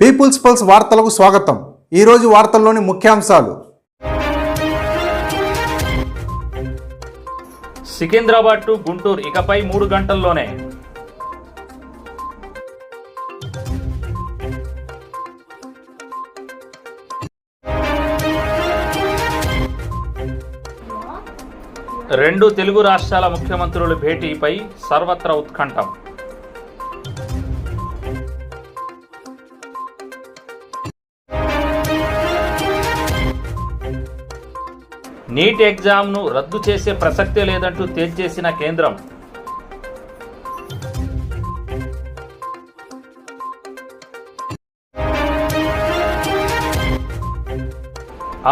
Peoples pulse వార్తలకు స్వాగతం. ఈరోజు వార్తల్లోని ముఖ్యాంశాలు. సికింద్రాబాద్ టు గుంటూరు ఇకపై మూడు గంటల్లోనే. రెండు తెలుగు రాష్ట్రాల ముఖ్యమంత్రుల భేటీపై సర్వత్ర ఉత్కంఠం. నీట్ ఎగ్జామ్ను రద్దు చేసే ప్రసక్తే లేదంటూ తేల్చేసిన కేంద్రం.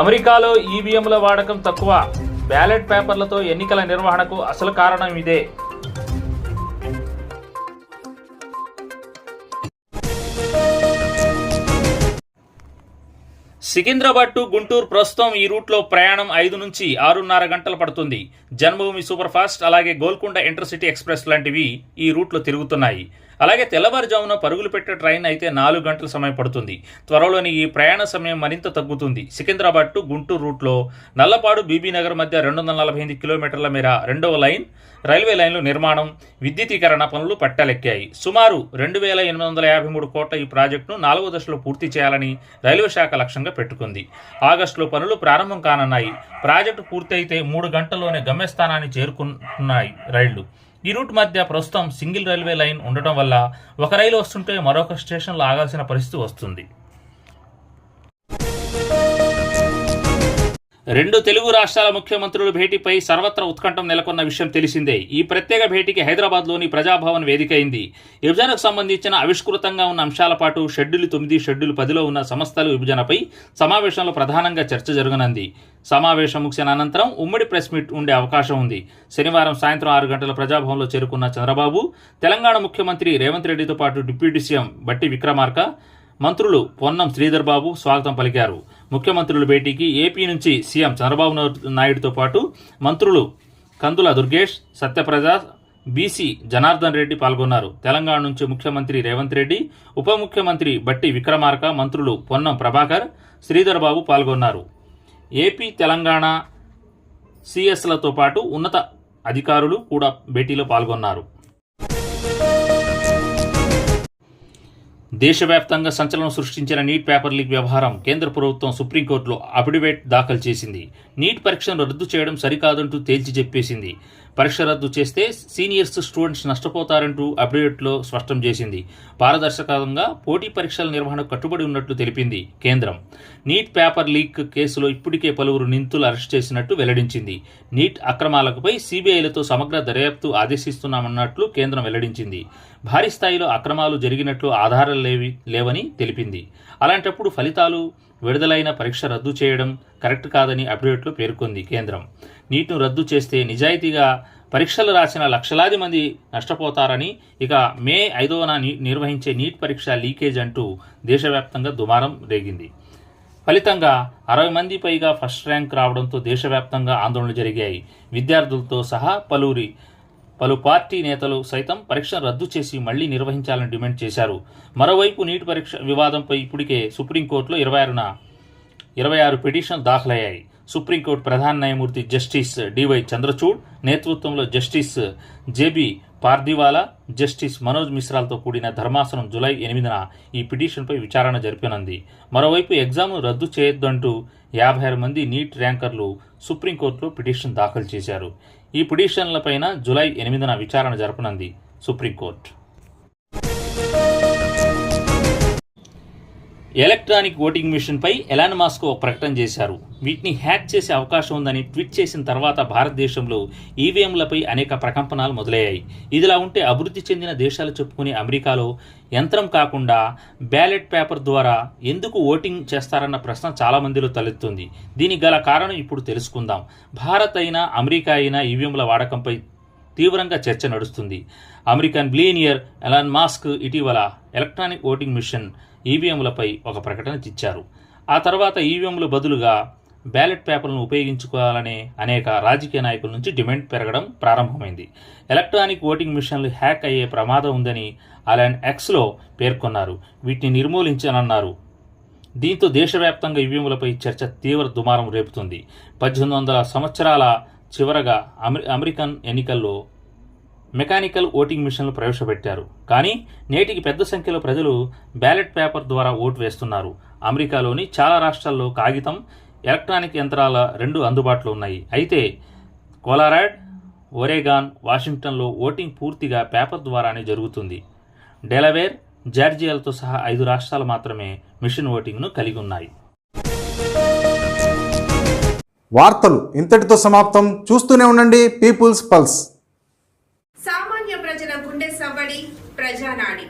అమెరికాలో ఈవీఎంల వాడకం తక్కువ. బ్యాలెట్ పేపర్లతో ఎన్నికల నిర్వహణకు అసలు కారణం ఇదే. సికింద్రాబాద్ టు గుంటూరు ప్రస్తుతం ఈ రూట్లో ప్రయాణం ఐదు నుంచి ఆరున్నర గంటలు పడుతుంది. జన్మభూమి సూపర్ ఫాస్ట్ అలాగే గోల్కొండ ఇంటర్సిటీ ఎక్స్ప్రెస్ లాంటివి ఈ రూట్లో తిరుగుతున్నాయి. అలాగే తెల్లవారుజామున పరుగులు పెట్టే ట్రైన్ అయితే నాలుగు గంటల సమయం పడుతుంది. త్వరలోని ఈ ప్రయాణ సమయం మరింత తగ్గుతుంది. సికింద్రాబాద్ టు గుంటూరు రూట్లో నల్లపాడు బీబీనగర్ మధ్య రెండు వందల నలభై ఎనిమిది కిలోమీటర్ల మేర రెండవ లైన్ రైల్వే లైన్లు నిర్మాణం విద్యుతీకరణ పనులు పట్టాలెక్కాయి. సుమారు రెండు వేల ఎనిమిది వందల యాభై మూడు కోట్ల ఈ ప్రాజెక్టును నాలుగో దశలో పూర్తి చేయాలని రైల్వే శాఖ లక్ష్యంగా పెట్టుకుంది. ఆగస్టులో పనులు ప్రారంభం కానున్నాయి. ప్రాజెక్టు పూర్తయితే మూడు గంటల్లోనే గమ్యస్థానాన్ని చేరుకున్నాయి రైళ్ళు. ఈ రూట్ మధ్య ప్రస్తుతం సింగిల్ రైల్వే లైన్ ఉండటం వల్ల ఒక రైలు వస్తుంటే మరొక స్టేషన్లో ఆగాల్సిన పరిస్థితి వస్తుంది. రెండు తెలుగు రాష్ట్రాల ముఖ్యమంత్రుల భేటీపై సర్వత్రా ఉత్కంఠం నెలకొన్న విషయం తెలిసిందే. ఈ ప్రత్యేక భేటీకి హైదరాబాద్లోని ప్రజాభవన్ వేదిక అయింది విభజనకు సంబంధించిన ఆవిష్కృతంగా ఉన్న అంశాల పాటు షెడ్యూల్ తొమ్మిది షెడ్యూల్ పదిలో ఉన్న సంస్థల విభజనపై సమావేశంలో ప్రధానంగా చర్చ జరగనుంది. సమావేశం ముగిసిన అనంతరం ఉమ్మడి ప్రెస్ మీట్ ఉండే అవకాశం ఉంది. శనివారం సాయంత్రం ఆరు గంటల ప్రజాభవన్లో చేరుకున్న చంద్రబాబు తెలంగాణ ముఖ్యమంత్రి రేవంత్ రెడ్డితో పాటు డిప్యూటీ సీఎం బట్టి విక్రమార్క మంత్రులు పొన్నం శ్రీధర్ బాబు స్వాగతం పలికారు. ముఖ్యమంత్రుల భేటీకి ఏపీ నుంచి సీఎం చంద్రబాబు నాయుడుతో పాటు మంత్రులు కందుల దుర్గేష్ సత్యప్రజ బీసీ జనార్దన్ రెడ్డి పాల్గొన్నారు. తెలంగాణ నుంచి ముఖ్యమంత్రి రేవంత్ రెడ్డి ఉప ముఖ్యమంత్రి బట్టి విక్రమార్క మంత్రులు పొన్నం ప్రభాకర్ శ్రీధర్ బాబు పాల్గొన్నారు. ఏపీ తెలంగాణ సిఎస్లతో పాటు ఉన్నత అధికారులు కూడా భేటీలో పాల్గొన్నారు. దేశవ్యాప్తంగా సంచలనం సృష్టించిన నీట్ పేపర్ లీక్ వ్యవహారం కేంద్ర ప్రభుత్వం సుప్రీంకోర్టులో అఫిడవిట్ దాఖలు చేసింది. నీట్ పరీక్షను రద్దు చేయడం సరికాదంటూ తేల్చి చెప్పేసింది. పరీక్ష రద్దు చేస్తే సీనియర్స్ స్టూడెంట్స్ నష్టపోతారంటూ అప్డేట్లో స్పష్టం చేసింది. పారదర్శకంగా పోటీ పరీక్షల నిర్వహణకు కట్టుబడి ఉన్నట్లు తెలిపింది కేంద్రం. నీట్ పేపర్ లీక్ కేసులో ఇప్పటికే పలువురు నిందితులు అరెస్ట్ చేసినట్టు వెల్లడించింది. నీట్ అక్రమాలపై సీబీఐలతో సమగ్ర దర్యాప్తు ఆదేశిస్తున్నామన్నట్లు కేంద్రం వెల్లడించింది. భారీ స్థాయిలో అక్రమాలు జరిగినట్లు ఆధారాలు లేవి లేవని తెలిపింది. అలాంటప్పుడు ఫలితాలు విడుదలైన పరీక్ష రద్దు చేయడం కరెక్ట్ కాదని అప్డేట్లో పేర్కొంది కేంద్రం. నీట్ను రద్దు చేస్తే నిజాయితీగా పరీక్షలు రాసిన లక్షలాది మంది నష్టపోతారని ఇక మే ఐదవన నిర్వహించే నీట్ పరీక్ష లీకేజ్ అంటూ దేశవ్యాప్తంగా దుమారం రేగింది. ఫలితంగా అరవై మంది పైగా ఫస్ట్ ర్యాంక్ రావడంతో దేశవ్యాప్తంగా ఆందోళనలు జరిగాయి. విద్యార్థులతో సహా పలువురి పలు పార్టీ నేతలు సైతం పరీక్షను రద్దు చేసి మళ్ళీ నిర్వహించాలని డిమాండ్ చేశారు. మరోవైపు నీటి పరీక్ష వివాదంపై ఇప్పటికే సుప్రీంకోర్టులో ఇరవై ఆరున ఇరవై ఆరు పిటిషన్లు దాఖలయ్యాయి. సుప్రీంకోర్టు ప్రధాన న్యాయమూర్తి జస్టిస్ డివై చంద్రచూడ్ నేతృత్వంలో justice JB Pardiwala justice Manoj మిశ్రాలతో కూడిన ధర్మాసనం జులై ఎనిమిదిన ఈ పిటిషన్పై విచారణ జరిపినంది. మరోవైపు ఎగ్జామ్ను రద్దు చేయొద్దంటూ యాభై ఆరు మంది నీట్ ర్యాంకర్లు సుప్రీంకోర్టులో పిటిషన్ దాఖలు చేశారు. ఈ పిటిషన్లపైన జులై ఎనిమిదిన విచారణ జరపనుంది సుప్రీంకోర్టు. ఎలక్ట్రానిక్ ఓటింగ్ మిషన్పై ఎలాన్ మాస్క్ ఒక ప్రకటన చేశారు. వీటిని హ్యాక్ చేసే అవకాశం ఉందని ట్వీట్ చేసిన తర్వాత భారతదేశంలో ఈవీఎంలపై అనేక ప్రకంపనలు మొదలయ్యాయి. ఇదిలా ఉంటే అభివృద్ధి చెందిన దేశాలు చెప్పుకునే అమెరికాలో యంత్రం కాకుండా బ్యాలెట్ పేపర్ ద్వారా ఎందుకు ఓటింగ్ చేస్తారన్న ప్రశ్న చాలా మందిలో తలెత్తుంది. దీనికి గల కారణం ఇప్పుడు తెలుసుకుందాం. భారత్ అయినా అమెరికా అయినా ఈవీఎంల వాడకంపై తీవ్రంగా చర్చ నడుస్తుంది. అమెరికన్ బ్లీనియర్ ఎలాన్ మాస్క్ ఇటీవల ఎలక్ట్రానిక్ ఓటింగ్ మిషన్ ఈవీఎంలపై ఒక ప్రకటన ఇచ్చారు. ఆ తర్వాత ఈవీఎంల బదులుగా బ్యాలెట్ పేపర్లను ఉపయోగించుకోవాలనే అనేక రాజకీయ నాయకుల నుంచి డిమాండ్ పెరగడం ప్రారంభమైంది. ఎలక్ట్రానిక్ ఓటింగ్ మిషన్లు హ్యాక్ అయ్యే ప్రమాదం ఉందని అలాన్ ఎక్స్లో పేర్కొన్నారు. వీటిని నిర్మూలించాలన్నారు దీంతో దేశవ్యాప్తంగా ఈవీఎంలపై చర్చ తీవ్ర దుమారం రేపుతుంది. పద్దెనిమిది వందల సంవత్సరాల చివరగా అమెరి అమెరికన్ ఎన్నికల్లో మెకానికల్ ఓటింగ్ మిషన్లు ప్రవేశపెట్టారు. కానీ నేటికి పెద్ద సంఖ్యలో ప్రజలు బ్యాలెట్ పేపర్ ద్వారా ఓటు వేస్తున్నారు. అమెరికాలోని చాలా రాష్ట్రాల్లో కాగితం ఎలక్ట్రానిక్ యంత్రాల రెండు అందుబాటులో ఉన్నాయి. అయితే కోలారాడ్ ఒరేగాన్ వాషింగ్టన్లో ఓటింగ్ పూర్తిగా పేపర్ ద్వారానే జరుగుతుంది. డెలవేర్ జార్జియాలతో సహా ఐదు రాష్ట్రాలు మాత్రమే మిషన్ ఓటింగ్ను కలిగి ఉన్నాయి. వార్తలు ఇంతటితో సమాప్తం. చూస్తూనే ఉండండి పీపుల్స్ పల్స్. ప్రజానాడి.